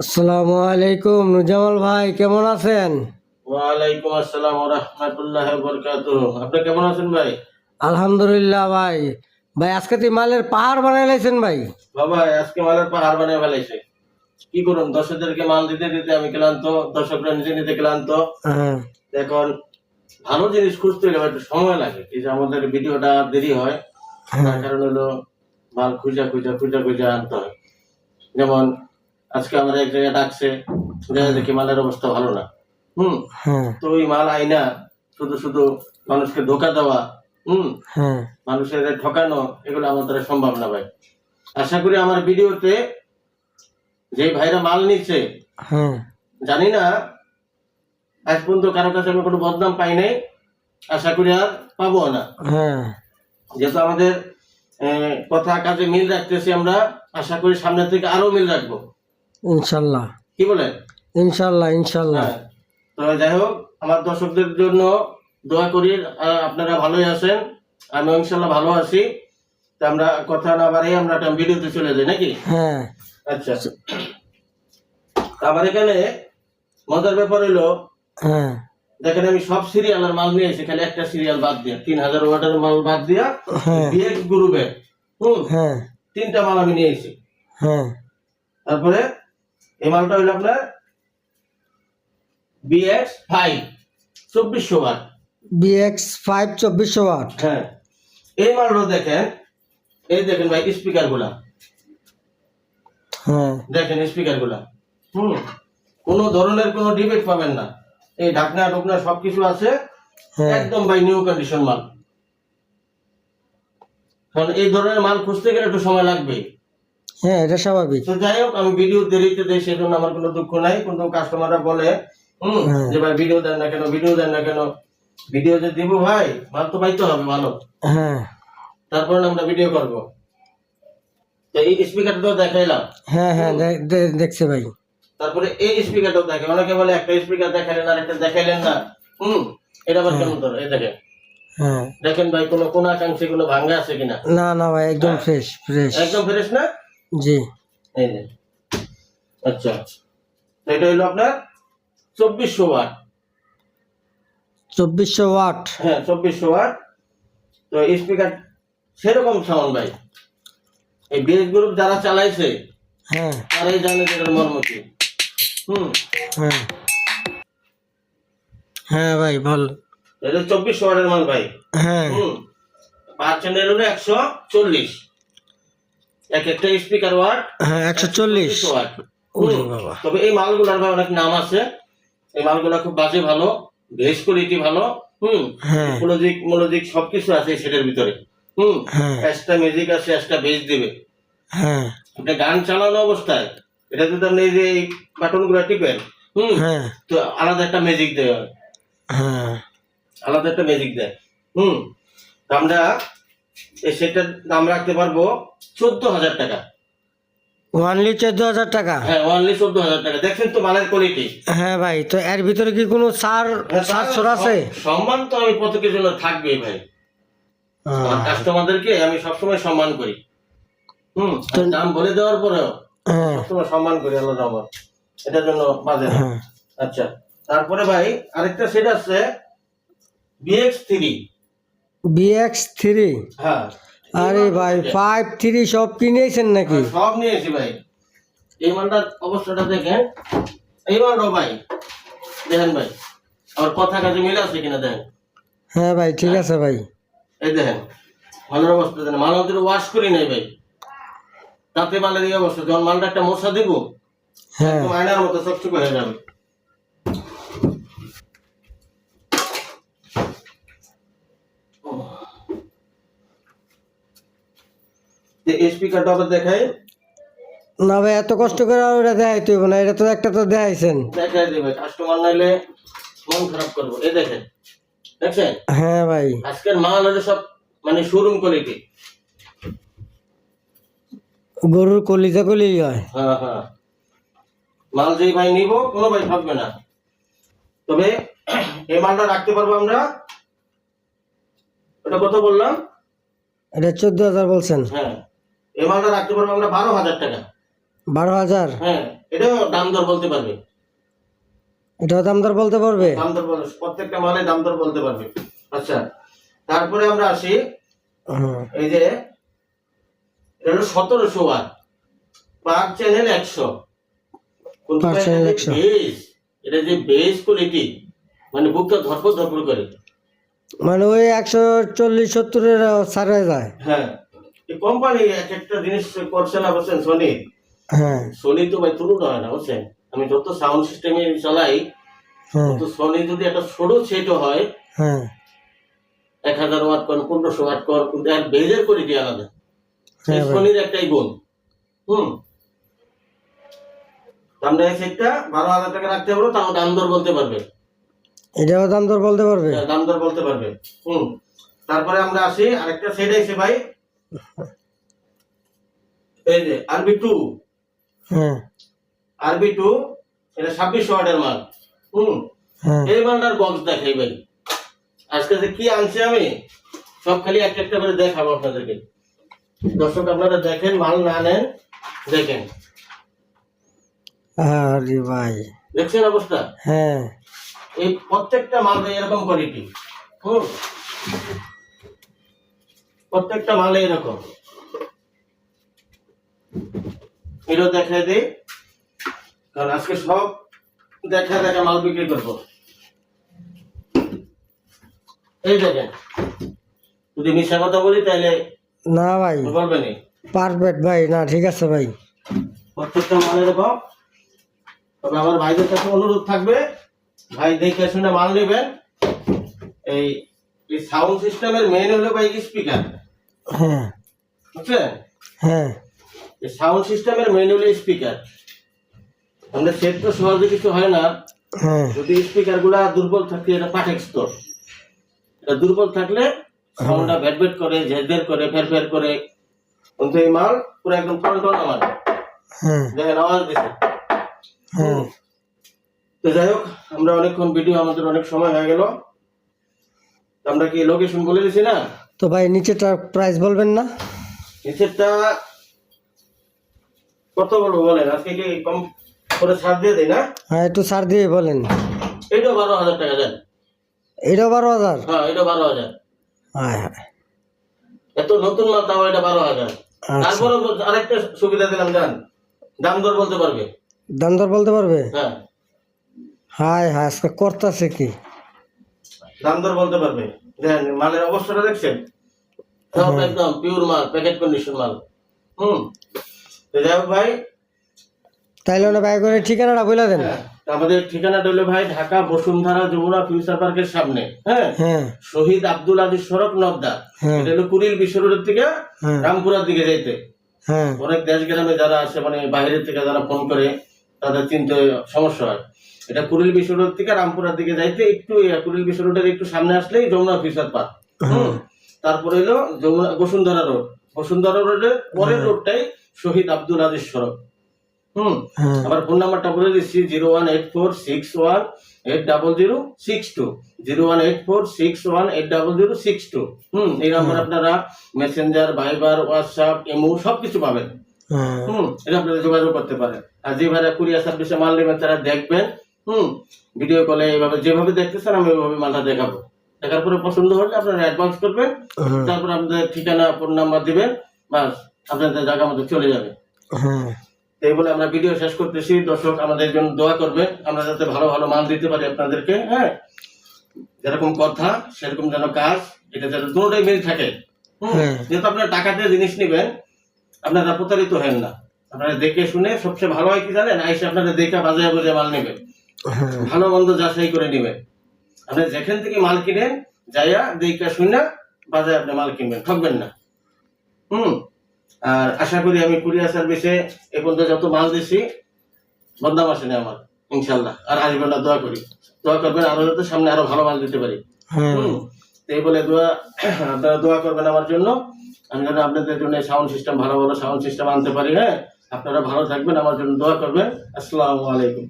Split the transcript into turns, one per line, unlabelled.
আসসালামু আলাইকুম নুজামাল ভাই কেমন আছেন?
ওয়ালাইকুম আসসালাম রহমতুল্লাহ বরকাত আপনি কেমন আছেন ভাই?
আলহামদুলিল্লাহ ভাই। ভাই আজকে তুই মালের পাহাড় বানাই লাইছেন ভাই?
বাবা আজকে মালের পাহাড় বানিয়ে ফেলাইছে। কি করুন দর্শকদেরকে মাল দিতে দিতে আমি ক্লান্ত দর্শকরা নিজে নিতে ক্লান্ত।
হ্যাঁ।
এখন ভালো জিনিস খুঁজতে গেলে একটু সময় লাগে এই যে আমাদের ভিডিওটা দেরি হয়। তার কারণ হলো মাল খুঁজা খুঁজা খুঁজা খুঁজা আনতে হয়। যেমন আজকে আমাদের এক জায়গায় ডাকছে দেখা দেখি মালের অবস্থা ভালো না। হুম?
হ্যাঁ।
তো ওই মাল আইনা শুধু শুধু মানুষকে ধোকা দেওয়া হুম?
হ্যাঁ।
মানুষের ঠকানো এগুলো আমার দ্বারা সম্ভব না ভাই। আশা করি আমার ভিডিওতে যে ভাইরা মাল নিচ্ছে
হ্যাঁ।
জানি না আজ পর্যন্ত কারও কাছে আমি কোনো বদনাম পাই নাই আশা করি আর পাবো না। যেহেতু আমাদের কথা কাজে মিল রাখতেছি আমরা আশা করি সামনে থেকে আরও মিল রাখব।
ইনশাল্লাহ।
কি বলেন?
ইনশাল্লাহ ইনশাল্লাহ।
হ্যাঁ তো যাই হোক আমার দর্শকদের জন্য দোয়া করি আপনারা ভালোই আছেন আমি ইনশাল্লাহ ভালো আছি। তো আমরা কথা না বাড়াই আমরা একটা ভিডিওতে চলে যাই নাকি?
হ্যাঁ।
আচ্ছা। আমার এখানে মজার ব্যাপার হলো
হ্যাঁ।
দেখেন আমি সব সিরিয়ালের মাল নিয়ে এসেছি খালি একটা সিরিয়াল বাদ দিয়া তিন হাজার ওয়াটের মাল বাদ দিয়া
হ্যাঁ।
বিএক্স গ্রুপের হুম
হ্যাঁ।
তিনটা মাল আমি নিয়ে এসেছি।
হ্যাঁ।
তারপরে এই মালটা হলো আপনার বিএক্স ফাইভ চব্বিশশো ওয়াট
বিএক্স ফাইভ চব্বিশশো ওয়াট
হ্যাঁ। এই মালটা দেখেন এই দেখেন ভাই স্পিকারগুলা।
হ্যাঁ।
দেখেন স্পিকারগুলা। হুম কোন ধরনের কোনো ডিবেট পাবেন না। এই ঢাকনা ঢুকনা সবকিছু আছে।
হ্যাঁ।
একদম ভাই নিউ কন্ডিশন মাল। কারণ এই ধরনের মাল খুঁজতে গেলে একটু সময় লাগবে
হ্যাঁ এটা স্বাভাবিক।
তো যাই হোক আমি ভিডিও দেরিতে দেই সেজন্য আমার কোনো দুঃখ নাই। কিন্তু কাস্টমাররা বলে হুম
হ্যাঁ।
যে ভাই ভিডিও দেন না কেন ভিডিও দেন না কেন ভিডিও যে দিব ভাই মাল তো পাইতে হবে ভালো।
হ্যাঁ।
তারপরে আমরা ভিডিও করব। তো এই স্পিকারটা তো দেখাইলাম।
হ্যাঁ হ্যাঁ দে- দে- ভাই।
তারপরে এই স্পিকারটাও দেখে অনেকে বলে একটা স্পিকার দেখাইলেন আর একটা দেখাইলেন না। হুম এটা আবার কেমন ধরো? এই দেখেন।
হ্যাঁ।
দেখেন ভাই কোনো কোন আকাঙ্ক্ষী কোনো ভাঙ্গা আছে কিনা?
না না ভাই একদম ফ্রেশ ফ্রেশ
একদম ফ্রেশ না?
জি।
এই যে। আচ্ছা। এটা হলো আপনার চব্বিশশো ওয়াট।
চব্বিশশো ওয়াট।
হ্যাঁ চব্বিশশো ওয়াট। তো স্পিকার সেরকম সাউন্ড ভাই। এই বিএস গ্রুপ যারা চালাইছে
হ্যাঁ।
তারাই জানে এটার মর্ম কি হুম।
হ্যাঁ। হ্যাঁ ভাই বল।
এটা চব্বিশশো ওয়াটের মাল ভাই।
হ্যাঁ।
হুম। পাঁচ চ্যানেল হলো একশো চল্লিশ। এক একটা স্পিকার ওয়াট
হ্যাঁ একশো চল্লিশ।
ওয়াট তবে এই মালগুলোর ভাই অনেক নাম আছে। এই মালগুলো খুব বাজে ভালো বেস কোয়ালিটি ভালো। হুম।
হ্যাঁ।
মনোজিক মনোজিক সবকিছু আছে এই সেটের ভিতরে। হুম।
হ্যাঁ।
একটা মিউজিক আছে একটা বেস দিবে।
হ্যাঁ।
আপনি গান চালানো অবস্থায় এটা যদি আপনি যে এই বাটনগুলো টিপেন হুম।
হ্যাঁ।
তো আলাদা একটা ম্যাজিক দেয়।
হ্যাঁ।
আলাদা একটা ম্যাজিক দেয়। হুম। আমরা এই সেটটার দাম রাখতে পারব চোদ্দ হাজার টাকা।
ওয়ানলি চোদ্দ হাজার টাকা?
হ্যাঁ অনলি চোদ্দ হাজার টাকা। দেখছেন তো মালের কোয়ালিটি
হ্যাঁ ভাই তো এর ভিতরে কি কোনো সার সার সর আছে?
সম্মান তো আমি প্রত্যেকের জন্য থাকবেই ভাই। কাস্টমারদেরকে আমি সবসময় সম্মান করি। হুম দাম বলে দেওয়ার পরেও
হ্যাঁ।
সবসময় সম্মান করি আল্লাহ রহমান এটার জন্য বাজে
হ্যাঁ।
আচ্ছা তারপরে ভাই আরেকটা সেট আছে বিএক্স থ্রি
বিএক্স থ্রি
হ্যাঁ।
আরে ভাই ফাইভ থ্রি সব কিনেছেন নাকি?
হ্যাঁ, সব নিয়েছি ভাই। এই মালটার অবস্থাটা দেখেন। এই মালটাও ভাই দেখেন ভাই আমার কথা কাজে মিলে আছে কিনা দেখেন।
হ্যাঁ ভাই ঠিক আছে ভাই।
এই দেখেন মালের অবস্থা দেখেন। মাল আমাদের ওয়াশ করি নাই ভাই। তাতে মালের এই অবস্থা যখন মালটা একটা মশা দিব
হ্যাঁ।
আয়নার মতো চকচকে হয়ে যাবে। আবার
না ভাই এত কষ্ট করে আর ওটা দেখাইতে না এটা তো একটা তো দেখাইছেন।
দেখাই দেবে কাস্টমার নাইলে মন খারাপ করব। এই দেখেন দেখছেন?
হ্যাঁ ভাই।
আজকের মাল হলো সব মানে শোরুম কোয়ালিটি
গরুর কলিজা কলি হয়।
হ্যাঁ হ্যাঁ। মাল যেই ভাই নিব কোনো ভাই থাকবে না। তবে এই মালটা রাখতে পারব আমরা। ওটা কত বললাম?
এটা চোদ্দ হাজার বলছেন।
হ্যাঁ। মালটা রাখতে পারব আমরা বারো হাজার টাকা।
বারো হাজার?
হ্যাঁ এটাও দাম দর বলতে পারবে।
এটাও দাম দর বলতে পারবে?
দাম দর বলে প্রত্যেকটা মালে দাম দর বলতে পারবে। আচ্ছা তারপরে আমরা আসি এই যে এটা হলো সতেরোশো ওয়াট। পার চ্যানেল একশো।
Per
এটা যে
100
এটা যে বেস কোয়ালিটি মানে বুকটা ধরপর ধরপর করে।
মানে ওই একশো চল্লিশ সত্তরের সার হয়ে যায়।
হ্যাঁ। এই কোম্পানি এক একটা জিনিস করছে না বুঝছেন সোনি
হ্যাঁ।
সোনি তো ভাই তুলুন হয় না বুঝছেন? আমি যত সাউন্ড সিস্টেমে চালাই
হ্যাঁ।
তো সোনি যদি একটা ছোট সেট হয়
হ্যাঁ।
এক হাজার ওয়াট কর পনেরোশো ওয়াট কর কিন্তু এর বেজের কোয়ালিটি আলাদা সেই
হ্যাঁ
সোনির একটাই গুণ হুম। আমরা এই সেটটা বারো হাজার টাকা রাখতে পারব তাও দাম দর বলতে পারবে।
এটাও দাম দর বলতে পারবে?
দাম দর বলতে পারবে। হুম। তারপরে আমরা আসি আরেকটা সেট আছে ভাই। এই যে আরবি টু
হ্যাঁ।
আরবি টু এটা ছাব্বিশ ওয়াটের মাল। হুম।
হ্যাঁ।
এই মালটার বক্স দেখাই ভাই আজকে যে কি আনছি আমি সব খালি একটা একটা করে দেখাবো আপনাদেরকে। দর্শক আপনারা দেখেন মাল না নেন দেখেন।
আরে ভাই।
দেখছেন অবস্থা?
হ্যাঁ।
এই প্রত্যেকটা মাল এরকম কোয়ালিটি হুম। প্রত্যেকটা মালে এরকম। এটা দেখা দিই কারণ আজকে সব দেখা দেখা মাল বিক্রি করব। এই দেখেন যদি মিশা কথা বলি তাহলে
না ভাই
বলবেনি
পারফেক্ট ভাই না ঠিক আছে ভাই।
প্রত্যেকটা মাল এরকম। তবে আমার ভাইদের কাছে অনুরোধ থাকবে ভাই দেখে শুনে মাল নেবেন। এই এই সাউন্ড সিস্টেমের মেন হলো ভাই স্পিকার
হ্যাঁ।
বুঝছেন?
হ্যাঁ।
সাউন্ড সিস্টেমের হলো স্পিকার। আমাদের সেট তো সহজে কিছু হয় না।
হ্যাঁ।
যদি স্পিকারগুলা দুর্বল থাকে এটা পাঠেক স্তর। এটা দুর্বল থাকলে সাউন্ডটা ভ্যাট ভ্যাট করে ঝেরঝের করে ফের ফের করে। কিন্তু এই মাল পুরো একদম টন আমার
হ্যাঁ।
দেখেন আওয়াজ দিছে।
হ্যাঁ।
তো যাই হোক আমরা অনেকক্ষণ ভিডিও আমাদের অনেক সময় হয়ে গেল। আমরা কি লোকেশন বলে দিছি না?
তো ভাই নিচেটা প্রাইস বলবেন না?
নিচেরটা কত বলব বলেন? আজকে কি কম করে ছাড় দিয়ে দেয় না?
হ্যাঁ একটু ছাড় দিয়ে বলেন।
এটাও বারো হাজার টাকা দেন।
এটাও বারো হাজার?
হ্যাঁ এটা বারো হাজার।
হ্যাঁ হ্যাঁ।
এত নতুন মাল তাও এটা বারো হাজার।
আচ্ছা।
তারপরে আরেকটা সুবিধা দিলাম জান দাম দর বলতে পারবে।
দাম দর বলতে পারবে?
হ্যাঁ।
হাই হাই আজকে করতেছে কি?
দাম দর বলতে পারবে। দেখেন মালের অবস্থাটা দেখছেন? সব একদম পিওর মাল প্যাকেট কন্ডিশন মাল। হুম? তো যাই হোক ভাই।
তাইলে ওনা ভাই করে ঠিকানাটা বলে দেন।
হ্যাঁ, আমাদের ঠিকানাটা হলো ভাই ঢাকা বসুন্ধরা যমুনা ফিউচার পার্কের সামনে। হ্যাঁ?
হ্যাঁ।
শহীদ আব্দুল আজিজ সড়ক নবদা।
হ্যাঁ।
এটা হলো কুড়িল বিশ্ব রোডের থেকে রামপুরার দিকে যাইতে। অনেক দেশ গ্রামে যারা আসে মানে বাইরের থেকে যারা ফোন করে তাদের চিনতে সমস্যা হয়। এটা কুড়িল বিশ্ব রোড থেকে রামপুরার দিকে যাইতে একটু কুড়িল বিশ্ব রোডের একটু সামনে আসলেই যমুনা ফিউচার পার্ক। হুম। তারপরে হলো যমুনা বসুন্ধরা রোড। বসুন্ধরা রোডের পরের রোডটাই শহীদ আব্দুল আজিজ সড়ক। হুম?
হ্যাঁ।
আমার ফোন নাম্বারটা বলে দিচ্ছি zero one eight four six one eight double zero six two. Zero one eight four six one eight double zero six two. হুম? এই নাম্বার আপনারা মেসেঞ্জার ভাইবার হোয়াটসঅ্যাপ এমো সবকিছু পাবেন।
হ্যাঁ।
হুম? এটা আপনারা যোগাযোগ করতে পারেন। আর যে ভাইরা কুরিয়ার সার্ভিসে মাল নেবেন তারা দেখবেন হুম ভিডিও কলে এইভাবে যেভাবে দেখতেছেন আমি ওইভাবে মালটা দেখাবো। দেখার পরে পছন্দ হলে আপনারা অ্যাডভান্স করবেন
হ্যাঁ।
তারপর আপনাদের ঠিকানা ফোন নাম্বার দিবেন বাস আপনাদের জায়গা মতো চলে যাবে।
হ্যাঁ।
এই বলে আমরা ভিডিও শেষ করতেছি। দর্শক আমাদের জন্য দোয়া করবেন আমরা যাতে ভালো ভালো মাল দিতে পারি আপনাদেরকে হ্যাঁ? যেরকম কথা সেরকম যেন কাজ এটা যেন দুটোটাই মিল থাকে?
হ্যাঁ।
যেহেতু আপনারা টাকা দিয়ে জিনিস নেবেন আপনারা প্রতারিত হেন না। আপনারা দেখে শুনে সবচেয়ে ভালো হয় কি জানেন? আইসে আপনারা দেখে বাজারে বুঝে মাল নেবেন। ভালো মন্দ যাচাই করে নেবেন আপনি যেখান থেকে মাল কিনেন যাইয়া দেখে শুনে বাজারে আপনি মাল কিনবেন ঠকবেন না। হুম? আর আশা করি আমি কুরিয়ার সার্ভিসে এ পর্যন্ত যত মাল দিছি বদনাম আসেনি আমার ইনশাল্লাহ আর আসবেন না দোয়া করি। দোয়া করবেন আরও যাতে সামনে আরও ভালো মাল দিতে পারি।
হ্যাঁ।
হুম? এই বলে দোয়া আপনারা দোয়া করবেন আমার জন্য। আমি যেন আপনাদের জন্য সাউন্ড সিস্টেম ভালো ভালো সাউন্ড সিস্টেম আনতে পারি হ্যাঁ? আপনারা ভালো থাকবেন আমার জন্য দোয়া করবেন। আসসালামু আলাইকুম।